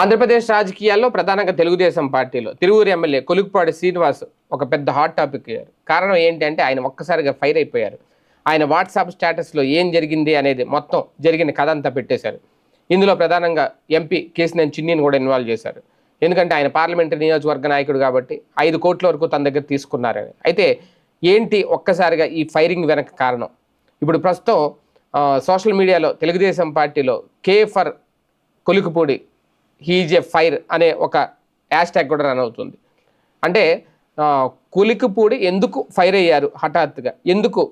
ఆంధ్రప్రదేశ్ రాజకీయాల్లో ప్రధానంగా తెలుగుదేశం పార్టీలో తిరువురు ఎమ్మెల్యే కొలుకుపాడు శ్రీనివాస్ ఒక పెద్ద హాట్ టాపిక్ అయ్యారు. కారణం ఏంటి అంటే ఆయన ఒక్కసారిగా ఫైర్ అయిపోయారు. ఆయన వాట్సాప్ స్టేటస్లో ఏం జరిగింది అనేది మొత్తం జరిగిన కథ అంతా పెట్టేశారు. ఇందులో ప్రధానంగా ఎంపీ కేసినేని చిన్నీని కూడా ఇన్వాల్వ్ చేశారు. ఎందుకంటే ఆయన పార్లమెంటరీ నియోజకవర్గ నాయకుడు కాబట్టి ఐదు కోట్ల వరకు తన దగ్గర తీసుకున్నారని. అయితే ఏంటి ఒక్కసారిగా ఈ ఫైరింగ్ వెనక కారణం? ఇప్పుడు ప్రస్తుతం సోషల్ మీడియాలో తెలుగుదేశం పార్టీలో K for Kolikapudi he's a fire అనే ఒక హ్యాష్ ట్యాగ్ కూడా రన్ అవుతుంది. అంటే కులికిపూడి ఎందుకు ఫైర్ అయ్యారు హఠాత్తుగా? ఎందుకు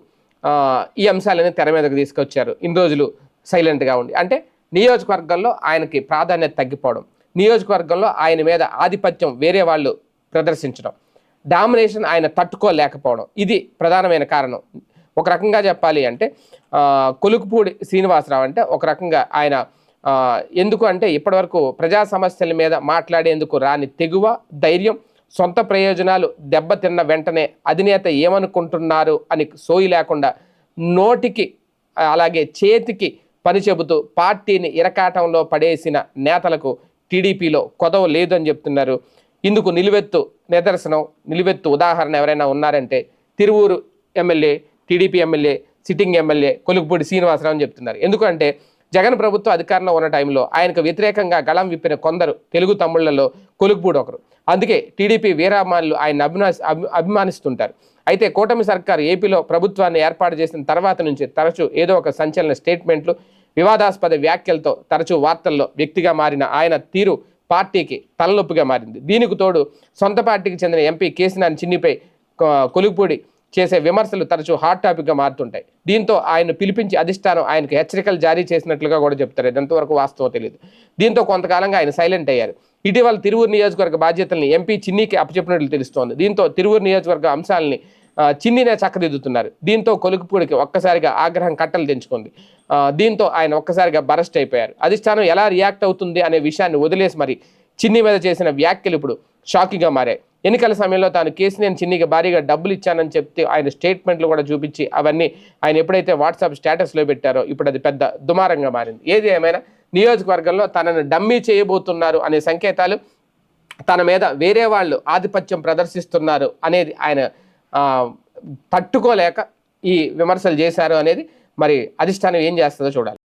ఈ అంశాలని తెర మీదకు తీసుకొచ్చారు? ఇన్ని రోజులు సైలెంట్గా ఉండి. అంటే నియోజకవర్గంలో ఆయనకి ప్రాధాన్యత తగ్గిపోవడం నియోజకవర్గంలో ఆయన మీద ఆధిపత్యం వేరే వాళ్ళు ప్రదర్శించడం డామినేషన్ ఆయన తట్టుకోలేకపోవడం ఇది ప్రధానమైన కారణం. ఒక రకంగా చెప్పాలి అంటే కొలుకుపూడి శ్రీనివాసరావు అంటే ఒక రకంగా ఆయన ఎందుకు అంటే ఇప్పటివరకు ప్రజా సమస్యల మీద మాట్లాడేందుకు రాని తెగువ ధైర్యం సొంత ప్రయోజనాలు దెబ్బతిన్న వెంటనే అధినేత ఏమనుకుంటున్నారు అని సోయి లేకుండా నోటికి అలాగే చేతికి పని చెబుతూ పార్టీని ఇరకాటంలో పడేసిన నేతలకు టీడీపీలో కొదవ లేదని చెప్తున్నారు. ఇందుకు నిలువెత్తు నిదర్శనం నిలువెత్తు ఉదాహరణ ఎవరైనా ఉన్నారంటే Tiruvuru MLA TDP MLA sitting MLA Kolikapudi Srinivasa Rao అని చెప్తున్నారు. ఎందుకంటే జగన్ ప్రభుత్వం అధికారంలో ఉన్న టైంలో ఆయనకు వ్యతిరేకంగా గళం విప్పిన కొందరు తెలుగు తమ్ముళ్ళలో కొలుకుపూడి ఒకరు. అందుకే టీడీపీ వీరామానులు ఆయన అభిమా అభి- అభిమానిస్తుంటారు. అయితే కూటమి సర్కారు ఏపీలో ప్రభుత్వాన్ని ఏర్పాటు చేసిన తర్వాత నుంచి తరచూ ఏదో ఒక సంచలన స్టేట్మెంట్లు వివాదాస్పద వ్యాఖ్యలతో తరచూ వార్తల్లో వ్యక్తిగా మారిన ఆయన తీరు పార్టీకి తలనొప్పిగా మారింది. దీనికి తోడు సొంత పార్టీకి చెందిన ఎంపీ కేసినాని చిన్నిపై కొలుగుపూడి చేసే విమర్శలు తరచూ హాట్ టాపిక్గా మారుతుంటాయి. దీంతో ఆయన పిలిపించి అధిష్టానం ఆయనకు హెచ్చరికలు జారీ చేసినట్లుగా కూడా చెప్తారు. ఎంతవరకు వాస్తవం తెలియదు దీంతో కొంతకాలంగా ఆయన సైలెంట్ అయ్యారు. ఇటీవల తిరువురు నియోజకవర్గ బాధ్యతల్ని ఎంపీ చిన్నికి అప్పచెప్పినట్లు తెలుస్తోంది. దీంతో తిరువురు నియోజకవర్గ అంశాలని చిన్నినే చక్కదిద్దుతున్నారు. దీంతో కొలుకుపూడికి ఒక్కసారిగా ఆగ్రహం కట్టలు తెంచుకుంది. దీంతో ఆయన ఒక్కసారిగా బరస్ట్ అయిపోయారు. అధిష్టానం ఎలా రియాక్ట్ అవుతుంది అనే విషయాన్ని వదిలేసి మరి చిన్ని మీద చేసిన వ్యాఖ్యలు ఇప్పుడు షాకింగ్గా మారాయి. ఎన్నికల సమయంలో తాను కేసీనేని చిన్నికి భారీగా డబ్బులు ఇచ్చానని చెప్తే ఆయన స్టేట్మెంట్లు కూడా చూపించి అవన్నీ ఆయన ఎప్పుడైతే వాట్సాప్ స్టేటస్లో పెట్టారో ఇప్పుడు అది పెద్ద దుమారంగా మారింది. ఏది ఏమైనా నియోజకవర్గంలో తనను డమ్మీ చేయబోతున్నారు అనే సంకేతాలు తన మీద వేరే వాళ్ళు ఆధిపత్యం ప్రదర్శిస్తున్నారు అనేది ఆయన పట్టుకోలేక తట్టుకోలేక ఈ విమర్శలు చేశారు అనేది మరి అధిష్టానం ఏం చేస్తుందో చూడాలి.